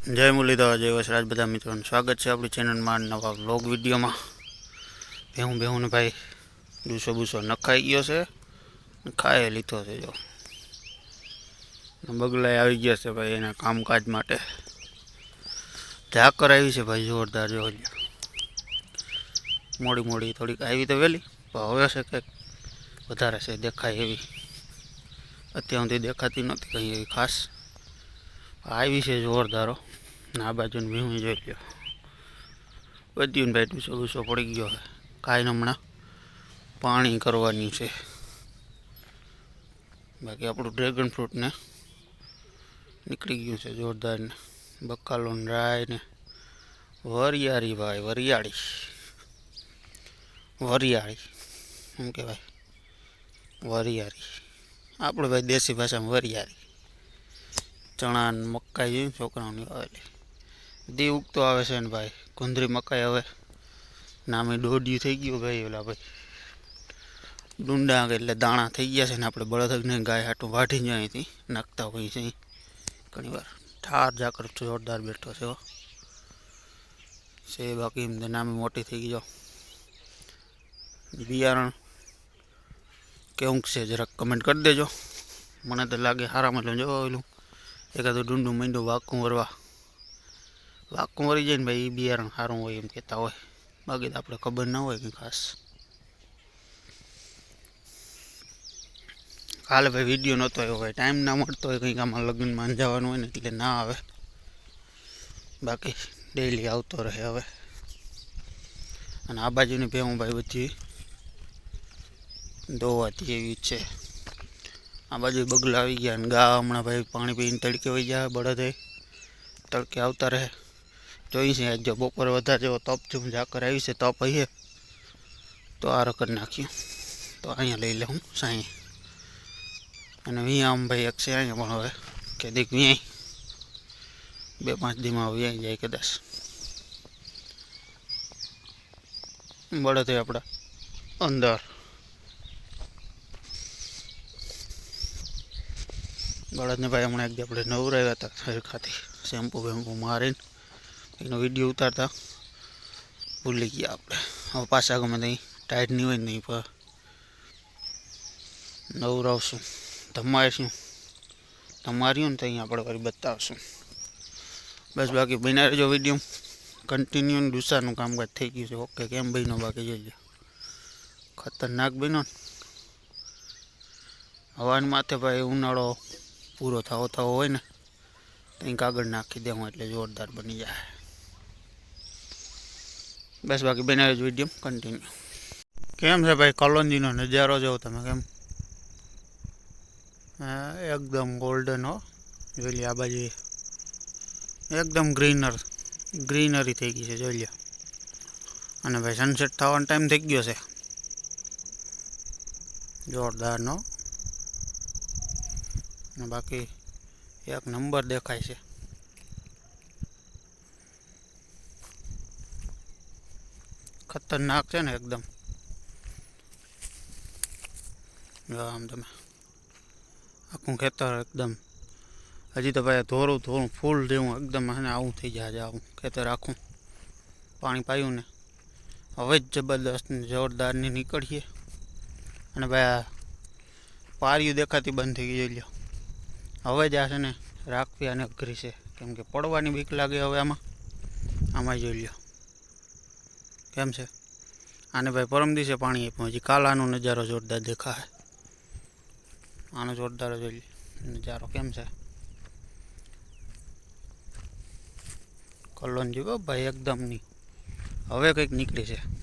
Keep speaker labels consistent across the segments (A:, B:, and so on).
A: જય મુરલીધર, જય વસરાજ બધા મિત્રોનું સ્વાગત છે આપણી ચેનલમાં નવા વ્લોગ વિડીયોમાં. ભેહું ભેહું ને ભાઈ, ડૂસો બૂસો નખાઈ ગયો છે ખાઈ લીધો છે, જો. બગલાય આવી ગયા છે ભાઈ એના કામકાજ માટે. ઝાકર આવી છે ભાઈ, જોરદાર, જો. મોડી મોડી થોડીક આવી તો વહેલી, પણ હવે છે કંઈક વધારે છે, દેખાય એવી. અત્યાર સુધી દેખાતી નથી કંઈ એવી ખાસ. આવી છે જોરદારો આ બાજુનું ભીહું જોઈ લ્યો બધું ભાઈ ટૂસો ગુસ્સો પડી ગયો હવે કાંઈ હમણાં પાણી કરવાની છે. બાકી આપણું ડ્રેગન ફ્રૂટને નીકળી ગયું છે જોરદાર ને. બકાલો રાય ને. વરિયાળી ભાઈ, વરિયાળી. વરિયાળી. શું કહેવાય? વરિયાળી. આપણે ભાઈ દેશી ભાષામાં વરિયાળી. ચણા ને મકાઈ જેવી છોકરાઓની આવેલી દી ઉગતો આવે છે ને ભાઈ? ગુંદરી મકાઈ હવે. નામે દોઢિયું થઈ ગયું ભાઈ ઓલા ભાઈ. ડુંડા એટલે દાણા થઈ ગયા છે ને આપણે બળદને ગાય હાટું વાઢી જાય અહીંથી. નાખતા હોઈએ છીએ ઘણી વાર. ઠાર ઝાકર જોરદાર બેઠો છે હો. છે બાકી એમ તો નામે મોટી થઈ ગયો બિયારણ કેવું છે જરાક કમેન્ટ કરી દેજો. મને તો લાગે હારામાં જો ઓલું. એકાદું ડુંડું મીંડું વાકું વરવા. વાકું મરી જાય ને ભાઈ એ બિયારણ સારું હોય એમ કહેતા હોય. બાકી તો આપણે ખબર ના હોય કંઈ ખાસ. કાલે ભાઈ વીડિયો નહોતો આવ્યો હોય ટાઈમ ના મળતો હોય કંઈક આમાં લગ્નમાં જવાનું હોય ને એટલે ના આવે. બાકી ડેઈલી આવતો રહે હવે. અને આ બાજુની ભેહું ભાઈ બધી ધોવાતી એવી છે. આ બાજુ બગલા આવી ગયા અને ગા હમણાં ભાઈ પાણી પીને તડકે વહી જાય બળદે. તડકે આવતા રહે. જોઈ છે આજ જો બપોરે વધારે જેવો તપ જેવું ઝાકર આવી છે તપ આવીએ તો આ રકડ નાખ્યું. તો અહીંયા લઈ લઉં સાંઈ. અને વિયા આમ ભાઈ એક છે અહીંયા પણ હવે, કે દીક વિયાય. બે પાંચ દીમાં વિયાઈ જાય કદાચ. બળદ હોય આપણા, અંદર. બળદને ભાઈ હમણાં એક દી આપણે નવરાવ્યા હતા હરખાથી શેમ્પુ બેમ્પુ મારીને. એનો વીડિયો ઉતારતા. ભૂલી ગયા આપણે. હવે પાછા ગમે ત્યાં ટાઈટ નહીં હોય નહીં પણ નવરાવશું. ધમાડીશું ધમાર્યું ને ત્યાં આપણે ફરી બતાવશું. બસ બાકી બન્યા રહેજો વીડિયો. કન્ટિન્યુ ડુસાનું કામકાજ થઈ ગયું છે. ઓકે, કેમ બન્યો બાકી જોઈજો ખતરનાક બન્યો હવાની માથે ભાઈ ઉનાળો પૂરો થવો થવો હોય ને ત્યાં કાગળ નાખી દેવું એટલે જોરદાર બની જાય. બસ બાકી બનાવ્યો જ વીડિયો કન્ટિન્યુ કેમ છે ભાઈ? કલોંજીનો નજારો જોવો તમે કેમ? એકદમ ગોલ્ડન હો. જોઈ લે આ બાજુ. એકદમ ગ્રીનર ગ્રીનરી થઈ ગઈ છે, જોઈ લે અને ભાઈ સનસેટ થવાનો ટાઈમ થઈ ગયો છે. જોરદારનો બાકી એક નંબર દેખાય છે. ખતરનાક છે ને એકદમ. આમ તમે. આખું ખેતર એકદમ. હજી તો ભાઈ ધોરું ધોરું ફૂલ જેવું એકદમ એને આવું થઈ જાય આવું ખેતર આખું. પાણી પાયું ને. હવે જ જબરદસ્ત જોરદારની નીકળીએ. અને ભાઈ પારિયું દેખાતી બંધ થઈ ગઈ લ્યો. હવે જ આ છે ને રાખવી અને અઘરી છે. કેમ કે પડવાની બીક લાગે હવે આમાં. આમાં જોઈ લ્યો. કેમ છે? આને ભાઈ પરમ દિવસે પાણી આપ્યું. હજી કાલ આનો નજારો જોરદાર દેખાય. આનો જોરદાર જોઈ નજારો. કેમ છે? કલોન જીવો ભાઈ, એકદમ નહીં. હવે કંઈક નીકળી છે.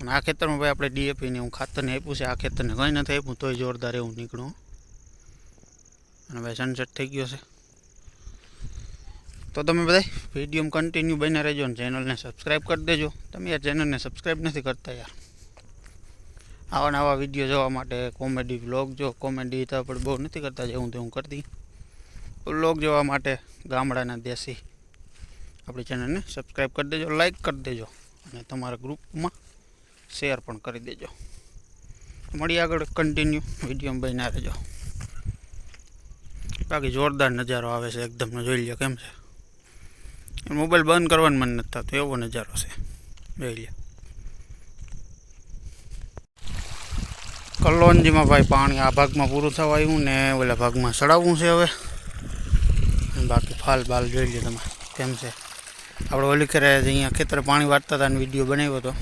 A: અને આ ખેતરમાં ભાઈ આપણે ડીએપીને હું ખાતરને આપ્યું છે. આ ખેતરને કંઈ નથી આપ્યું, તોય જોરદાર એવું નીકળ્યું અને ભાઈ સનસેટ થઈ ગયો છે. તો તમે બધા વીડિયો કન્ટિન્યુ બને રહેજો ને ચેનલને સબસ્ક્રાઈબ કરી દેજો. તમે યાર ચેનલને સબસ્ક્રાઈબ નથી કરતા યાર. આવા નવા વીડિયો જોવા માટે કોમેડી વ્લોગ જો કોમેડી તો આપણે બહુ નથી કરતા, જેવું તેવું કરતી. વ્લોગ જોવા માટે ગામડાના દેશી આપણી ચેનલને સબસ્ક્રાઈબ કરી દેજો લાઈક કરી દેજો અને તમારા ગ્રુપમાં શેર પણ કરી દેજો. મળીએ આગળ કન્ટિન્યુ વીડિયો બન્યા રહેજો. બાકી જોરદાર નજારો આવે છે, એકદમ જોઈ લો કેમ છે? મોબાઈલ બંધ કરવાનું મન નથી થતું, એવો નજારો છે. જોઈ લે કલોનજીમાં ભાઈ પાણી આ ભાગમાં પૂરું થવા આવ્યું ને ઓલા ભાગમાં ચડાવવું છે હવે. બાકી ફાલ બાલ જોઈ લે તમે, કેમ છે? આપણે ઓલી કરે અહીંયા ખેતરે પાણી વાળતા હતા અને વીડિયો બનાવ્યો હતો.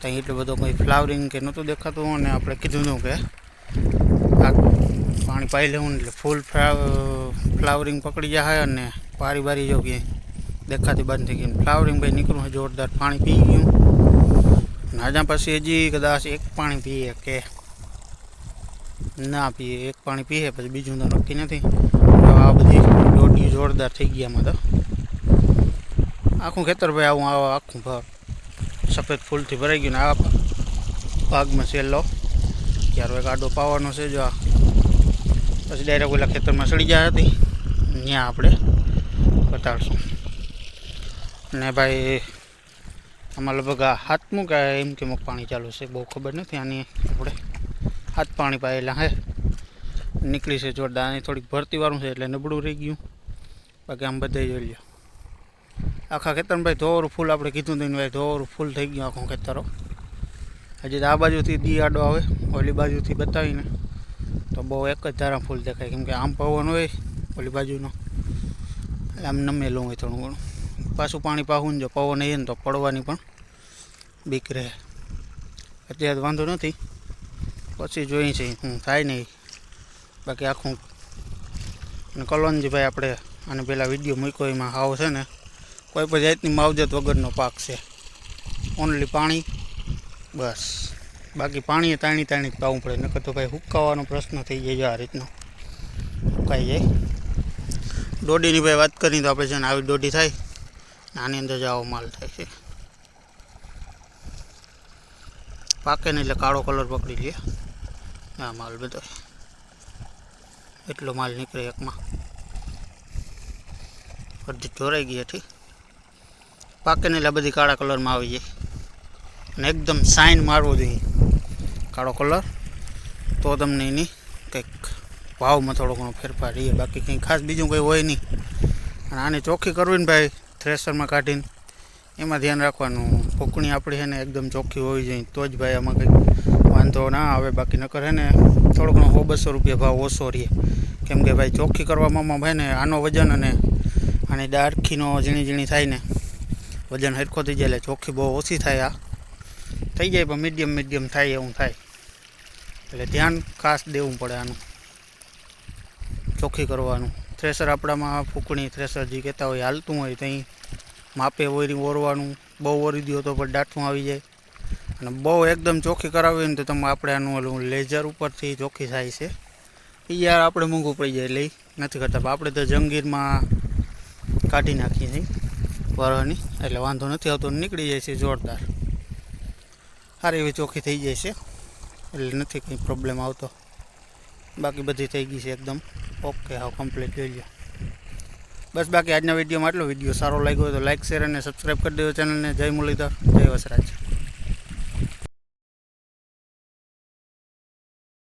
A: ત્યાં એટલું બધો કંઈ ફ્લાવરિંગ કે નહોતું દેખાતું અને આપણે કીધું હતું કે આ પાણી પાઈ લેવું એટલે ફૂલ ફ્લાવરિંગ પકડી જાય અને પારી બારી જો કે દેખાતી બંધ થઈ ગઈ. ફ્લાવરિંગ ભાઈ નીકળ્યું જોરદાર પાણી પી ગયું. નાજા પછી હજી કદાચ એક પાણી પીએ કે ના પીએ, એક પાણી પીએ પછી બીજું તો નક્કી નથી. આ બધી દોડી જોરદાર થઈ ગયા એમાં તો. આખું ખેતર ભાઈ આવું આવા આખું ભર સફેદ ફૂલથી ભરાઈ ગયું ને આ ભાગમાં છેલ્લો. ક્યારો એક આડો પાવાનો છે જો આ. પછી ડાયરેક્ટ ઓલા ખેતરમાં સડી જાય હતી. ત્યાં આપણે બતાડશું ને ભાઈ, આમાં લગભગ આ હાથમું કે એમ કે પાણી ચાલુ છે, બહુ ખબર નથી આની, આપણે હાથ પાણી પાયેલા હે. નીકળી છે જોરદાર, આની થોડીક ભરતીવાળું છે એટલે નબળું રહી ગયું. બાકી આમ બધા જોઈ લ્યો. આખા ખેતરમાં ભાઈ ધોરું ફૂલ આપણે કીધું હતું ભાઈ ધોરું ફૂલ થઈ ગયું આખું ખેતરો. હજી આ બાજુથી દી આવે, ઓલી બાજુથી બતાવીને. તો બહુ એક જ ધારા ફૂલ દેખાય, કેમ કે આમ પવન હોય ઓલી બાજુનો. એટલે આમ નમેલું હોય થોડું ઘણું. પાછું પાણી પાહું જો પવન એ ને તો પડવાની પણ બીક રહે. અત્યારે વાંધો નથી. પછી જોઈ છે હું થાય નહીં. બાકી આખું અને કલોનજી આપણે અને પહેલાં વીડિયો મૂક્યો, એમાં હાવ છે ને, કોઈ પણ જાતની માવજત વગરનો પાક છે. ઓનલી પાણી, બસ. બાકી પાણીએ તાણી તાણી જ પાવું પડે. નકર તો ભાઈ હુકાવાનો પ્રશ્ન થઈ જાય આ રીતનો. હુકાઈ જાય. દોઢીની ભાઈ વાત કરી તો આપણે છે ને આવી દોઢી થાય. આની અંદર જ આવો માલ થાય છે. પાકે નહીં એટલે કાળો કલર પકડી લે. આ માલ બધો. એટલો માલ નીકળે એકમાં. અડધી ચોરાઈ ગઈ હતી પાકે નહીં એટલે બધી કાળા કલરમાં આવી જાય. અને એકદમ સાઇન મારવો જોઈએ. કાળો કલર. તો તમને એની કંઈક ભાવમાં થોડો ઘણો ફેરફાર રહીએ બાકી કંઈ ખાસ બીજું કંઈ હોય નહીં. અને આને ચોખ્ખી કરવી ને ભાઈ થ્રેસરમાં કાઢીને એમાં ધ્યાન રાખવાનું. ફૂકણી આપણી છે ને એકદમ ચોખ્ખી હોવી જોઈએ. તો જ ભાઈ આમાં કંઈક વાંધો ના આવે. બાકી નકર હે ને થોડો ઘણો સો બસો રૂપિયા ભાવ ઓછો રહીએ કેમ કે ભાઈ ચોખ્ખી કરવામાં ભાઈ ને આનો વજન અને આની ડાળખીનો ઝીણી ઝીણી થાય ને વજન હરખો થઈ જાય એટલે ચોખ્ખી બહુ ઓછી થાય આ. થઈ જાય પણ મીડિયમ મીડિયમ થાય એવું થાય. એટલે ધ્યાન ખાસ દેવું પડે આનું. ચોખ્ખી કરવાનું. થ્રેસર આપણામાં ફૂકણી થ્રેસર જે કહેતા હોય, હાલતું હોય ત્યાં માપે ઓરી ઓરવાનું, બહુ ઓરી દો તો પણ દાઠું આવી જાય. અને બહુ એકદમ ચોખ્ખી કરાવી ને તો તમે આપણે આનું ઓલું લેઝર ઉપરથી ચોખ્ખી થાય છે. એ યાર આપણે મોંઘું પડી જાય એટલે ઈ નથી કરતા. પણ આપણે તો જંગીરમાં કાઢી નાખીએ છીએ વરહની, એટલે વાંધો નથી આવતો નીકળી જાય છે જોરદાર. સારી એવી ચોખ્ખી થઈ જાય છે, એટલે નથી કંઈ પ્રોબ્લેમ આવતો. બાકી બધી થઈ ગઈ છે એકદમ. ઓકે હા કમ્પ્લીટ જોઈ લો બસ બાકી આજના વિડીયોમાં આટલો. વીડિયો સારો લાગ્યો હોય તો લાઇક શેર અને સબસ્ક્રાઈબ કરી દેજો ચેનલને જય મુરલીધર, જય વસરાજ.